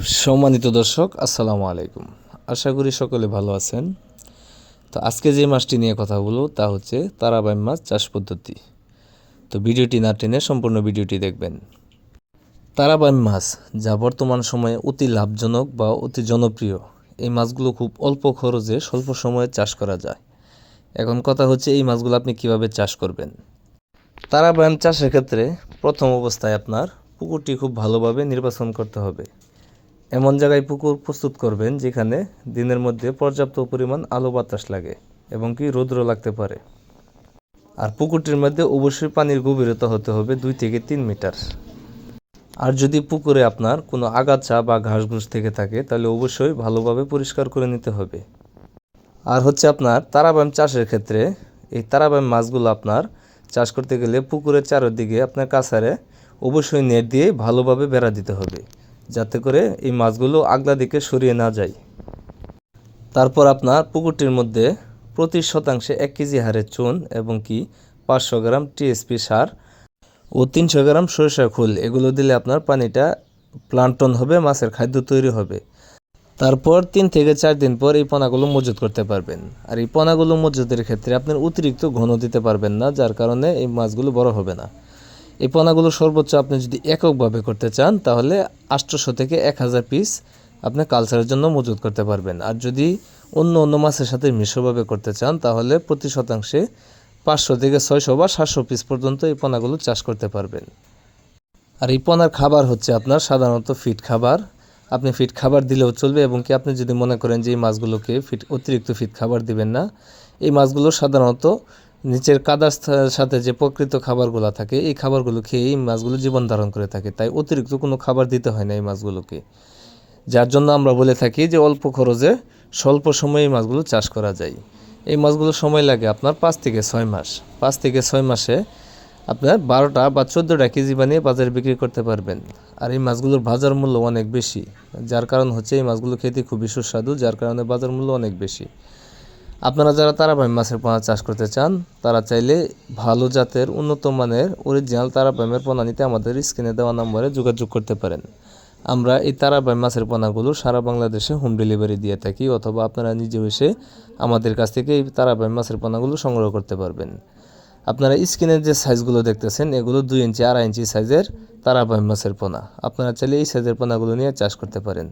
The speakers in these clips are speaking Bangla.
সম্মানিত দর্শক, আসসালামু আলাইকুম। আশা করি সকলে ভালো আছেন। তো আজকে যে মাছটি নিয়ে কথা বলব তা হচ্ছে তারাবাই মাছ চাষ পদ্ধতি। তো ভিডিওটি না টেনে সম্পূর্ণ ভিডিওটি দেখবেন। তারাবাই মাছ যা বর্তমান সময়ে অতি লাভজনক বা অতি জনপ্রিয়, এই মাছগুলো খুব অল্প খরচে স্বল্প সময়ে চাষ করা যায়। এখন কথা হচ্ছে এই মাছগুলো আপনি কীভাবে চাষ করবেন? তারাবায়াম চাষের ক্ষেত্রে প্রথম অবস্থায় আপনার পুকুরটি খুব ভালোভাবে নির্বাচন করতে হবে। এমন জায়গায় পুকুর প্রস্তুত করবেন যেখানে দিনের মধ্যে পর্যাপ্ত পরিমাণ আলো বাতাস লাগে এবং কি রৌদ্র লাগতে পারে। আর পুকুরটির মধ্যে অবশ্যই পানির গভীরতা হতে হবে দুই থেকে তিন মিটার। আর যদি পুকুরে আপনার কোনো আগাছা বা ঘাস ঘুষ থেকে থাকে, তাহলে অবশ্যই ভালোভাবে পরিষ্কার করে নিতে হবে। আর হচ্ছে আপনার তারাবাম চাষের ক্ষেত্রে এই তারাবাম মাছগুলো আপনার চাষ করতে গেলে পুকুরের চারদিকে আপনার কাছারে অবশ্যই নেট দিয়ে ভালোভাবে বেড়া দিতে হবে। যাতে করে এই মাছগুলো আগলা দিকে সরিয়ে না যায়। তারপর আপনার পুকুরটির মধ্যে প্রতি শতাংশে এক কেজি হারে চুন এবং কি পাঁচশো গ্রাম টিএসপি সার ও তিনশো গ্রাম সরিষা খোল, এগুলো দিলে আপনার পানিটা প্লান্টন হবে, মাছের খাদ্য তৈরি হবে। তারপর তিন থেকে চার দিন পর এই পোনাগুলো মজুত করতে পারবেন। আর এই পোনাগুলো মজুতের ক্ষেত্রে আপনার অতিরিক্ত ঘন দিতে পারবেন না, যার কারণে এই মাছগুলো বড় হবে না। এই পোনাগুলো সর্বোচ্চ আপনি যদি এককভাবে করতে চান, তাহলে আটশোশো থেকে এক হাজার পিস আপনি কালচারের জন্য মজুত করতে পারবেন। আর যদি অন্য অন্য মাছের সাথে মিশ্রভাবে করতে চান, তাহলে প্রতি শতাংশে পাঁচশো থেকে ছয়শো বা সাতশো পিস পর্যন্ত এই পোনাগুলো চাষ করতে পারবেন। আর এই পোনার খাবার হচ্ছে আপনার সাধারণত ফিট খাবার। আপনি ফিট খাবার দিলেও চলবে এবং কি আপনি যদি মনে করেন যে এই মাছগুলোকে ফিট অতিরিক্ত ফিট খাবার দিবেন না, এই মাছগুলো সাধারণত নিচের কাদার সাথে যে প্রকৃত খাবারগুলো থাকে, এই খাবারগুলো খেয়ে এই মাছগুলো জীবন ধারণ করে থাকে। তাই অতিরিক্ত কোনো খাবার দিতে হয় না এই মাছগুলোকে। যার জন্য আমরা বলে থাকি যে অল্প খরচে স্বল্প সময়ে এই মাছগুলো চাষ করা যায়। এই মাছগুলো সময় লাগে আপনার পাঁচ থেকে ছয় মাস। পাঁচ থেকে ছয় মাসে আপনার বারোটা বা চোদ্দোটা কেজি বানিয়ে বাজারে বিক্রি করতে পারবেন। আর এই মাছগুলোর বাজার মূল্য অনেক বেশি। যার কারণ হচ্ছে এই মাছগুলো খেতে খুবই সুস্বাদু, যার কারণে বাজার মূল্য অনেক বেশি। আপনারা যারা তারাবাইম মাছের পোনা চাষ করতে চান, তারা চাইলে ভালো জাতের উন্নত মানের অরিজিনাল তারাবাইমের পোনা নিতে আমাদের স্ক্রিনে দেওয়া নম্বরে যোগাযোগ করতে পারেন। আমরা এই তারাবাইম মাছের পোনাগুলো সারা বাংলাদেশে হোম ডেলিভারি দিয়ে থাকি অথবা আপনারা নিজে এসে আমাদের কাছ থেকে এই তারাবাইম মাছের পোনাগুলো সংগ্রহ করতে পারবেন। আপনারা স্ক্রিনের যে সাইজগুলো দেখতেছেন, এগুলো দুই ইঞ্চি, আড়াই ইঞ্চি সাইজের তারাবাইম মাছের পোনা। আপনারা চাইলে এই সাইজের পোনাগুলো নিয়ে চাষ করতে পারেন।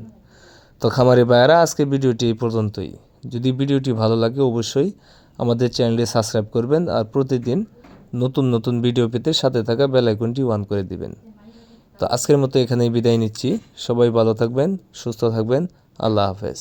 তো খামারি ভাইয়ারা আজকে ভিডিওটি এই পর্যন্তই। যদি ভিডিওটি ভালো লাগে অবশ্যই আমাদের চ্যানেলে সাবস্ক্রাইব করবেন আর প্রতিদিন নতুন নতুন ভিডিও পেতে সাথে থাকা বেল আইকনটি অন করে দিবেন। তো আজকের মতো এখানেই বিদায় নিচ্ছি। সবাই ভালো থাকবেন, সুস্থ থাকবেন। আল্লাহ হাফেজ।